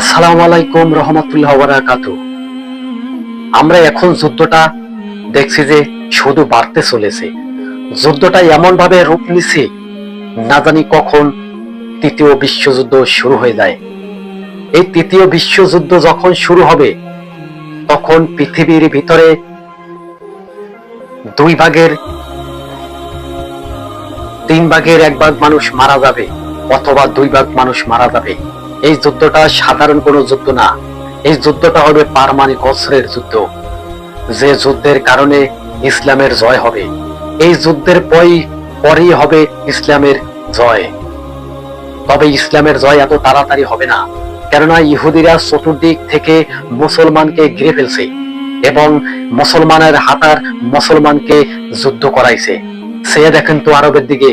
আসসালামু আলাইকুম রহমতুল্লাহ বারাকাতু আমরা এখন যুদ্ধটা দেখছি যে শুধু বাড়তে চলেছে। যুদ্ধটা এমন ভাবে রূপ নিছে, না জানি কখন তৃতীয় বিশ্বযুদ্ধ শুরু হয়ে যায়। এই তৃতীয় বিশ্বযুদ্ধ যখন শুরু হবে, তখন পৃথিবীর ভিতরে দুই ভাগের, তিন ভাগের এক ভাগ মানুষ মারা যাবে, অথবা দুই ভাগ মানুষ মারা যাবে। এই যুদ্ধটা সাধারণ কোনো যুদ্ধ না। এই যুদ্ধটা হবে পারমাণিক অস্ত্রের যুদ্ধ। যে যুদ্ধের কারণে ইসলামের জয় হবে, এই যুদ্ধের পরই, পরেই হবে ইসলামের জয়। তবে ইসলামের জয় এত তাড়াতাড়ি হবে না, কেননা ইহুদিরা চতুর্দিক থেকে মুসলমানকে ঘিরে ফেলছে এবং মুসলমানের হাতার মুসলমানকে যুদ্ধ করাইছে। সে দেখেন তো আরবের দিকে,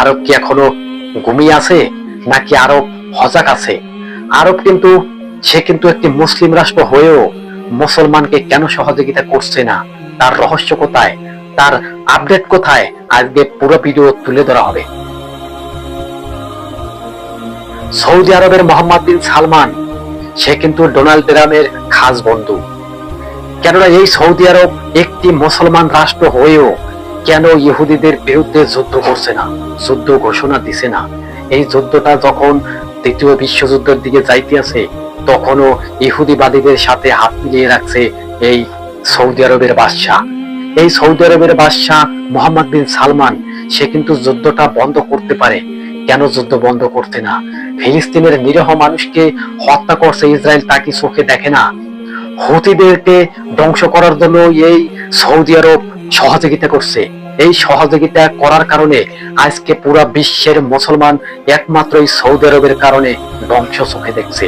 আরব কি এখনও ঘুমিয়ে আছে, নাকি আরব হজাক আছে। আরব কিন্তু, সে কিন্তু একটি মুসলিম রাষ্ট্র হয়েও মুসলমানকে কেন সহযোগিতা করছে না? তার রহস্য কোথায়? তার আপডেট কোথায়? আজকে পুরো ভিডিও তুলে ধরা হবে। সৌদি আরবের মোহাম্মদ বিন সালমান, সে কিন্তু ডোনাল্ড ট্রাম্পের খাস বন্ধু। কেননা এই সৌদি আরব একটি মুসলমান রাষ্ট্র হয়েও কেন ইহুদিদের বিরুদ্ধে যুদ্ধ করছে না? যুদ্ধ ঘোষণা দিছে না। এই যুদ্ধটা যখন তৃতীয় বিশ্বযুদ্ধের দিকে যাইতে আছে তখনও ইহুদিবাদীদের সাথে হাত মিলিয়ে রাখছে এই সৌদি আরবের বাদশাহ। এই সৌদি আরবের বাদশাহ মোহাম্মদ বিন সালমান, সে কিন্তু যুদ্ধটা বন্ধ করতে পারে। কেন যুদ্ধ বন্ধ করতে না? ফিলিস্তিনের নিরীহ মানুষকে হত্যা করছে ইসরায়েল তা কি চোখে দেখে না? হুতিদেরকে ধ্বংস করার জন্য এই সৌদি আরব সহযোগিতা করছে। এই সহযোগিতা করার কারণে আজকে পুরো বিশ্বের মুসলমান একমাত্র এই সৌদি আরবের কারণে ধ্বংস চোখে দেখছে।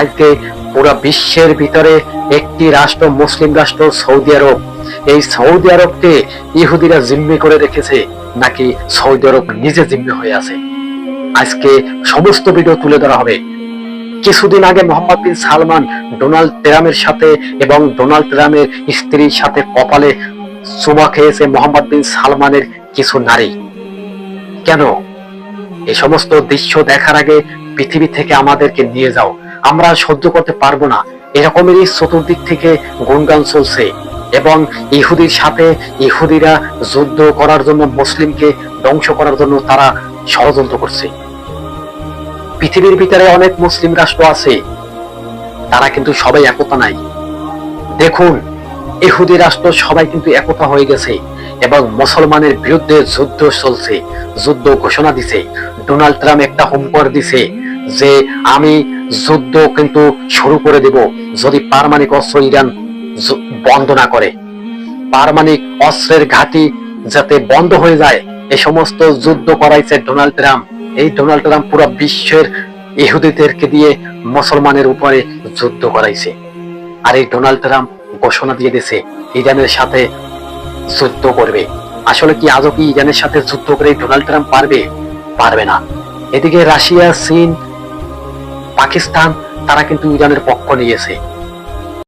আজকে পুরো বিশ্বের ভিতরে একটি রাষ্ট্র, মুসলিম রাষ্ট্র সৌদি আরব। এই সৌদি আরবকে ইহুদিরা জিম্মি করে রেখেছে, নাকি সৌদি আরব নিজে জিম্মি হয়ে আছে? আজকে সমস্ত ভিডিও তুলে ধরা হবে। কিছুদিন আগে মোহাম্মদ বিন সালমান ডোনাল্ড ট্রাম্পের সাথে এবং ডোনাল্ড ট্রাম্পের স্ত্রীর সাথে কপালে চুমা খেয়েছে মোহাম্মদ বিন সালমানের কিছু নারী। কেন? এই সমস্ত দৃশ্য দেখার আগে পৃথিবী থেকে আমাদেরকে নিয়ে যাও। আমরা সহ্য করতে পারব না। এরকমেরই চতুর্দিক থেকে গুণগান চলছে এবং ইহুদির সাথে ইহুদিরা যুদ্ধ করার জন্য, মুসলিমকে ধ্বংস করার জন্য তারা ষড়যন্ত্র করছে। পৃথিবীর ভিতরে অনেক মুসলিম রাষ্ট্র আছে। তারা কিন্তু সবাই একতা নাই। দেখুন ইহুদি রাষ্ট্র সবাই কিন্তু একতা হয়ে গেছে এবং মুসলমানের বিরুদ্ধে যুদ্ধ চলছে, যুদ্ধ ঘোষণা দিছে। ডোনাল্ড ট্রাম্প একটা হুমকর দিছে যে, আমি যুদ্ধ কিন্তু শুরু করে দেব যদি পারমাণবিক অস্ত্র ইরান বন্ধ না করে। পারমাণবিক অস্ত্রের ঘাঁটি যাতে বন্ধ হয়ে যায়, এ সমস্ত যুদ্ধ করাইছে ডোনাল্ড ট্রাম্প। এই ডোনাল্ড ট্রাম্প পুরো বিশ্বের ইহুদিদেরকে দিয়ে মুসলমানের উপরে যুদ্ধ করাইছে। আর এই ডোনাল্ড ট্রাম্প ঘোষণা দিয়ে দিয়েছে, ইরানের সাথে যুদ্ধ করবে। আসলে কি আজও কি ইরানের সাথে যুদ্ধ করে ডোনাল্ড ট্রাম্প পারবে? পারবে না। এদিকে রাশিয়া, চীন, পাকিস্তান, তারা কিন্তু ইরানের পক্ষ নিয়েছে।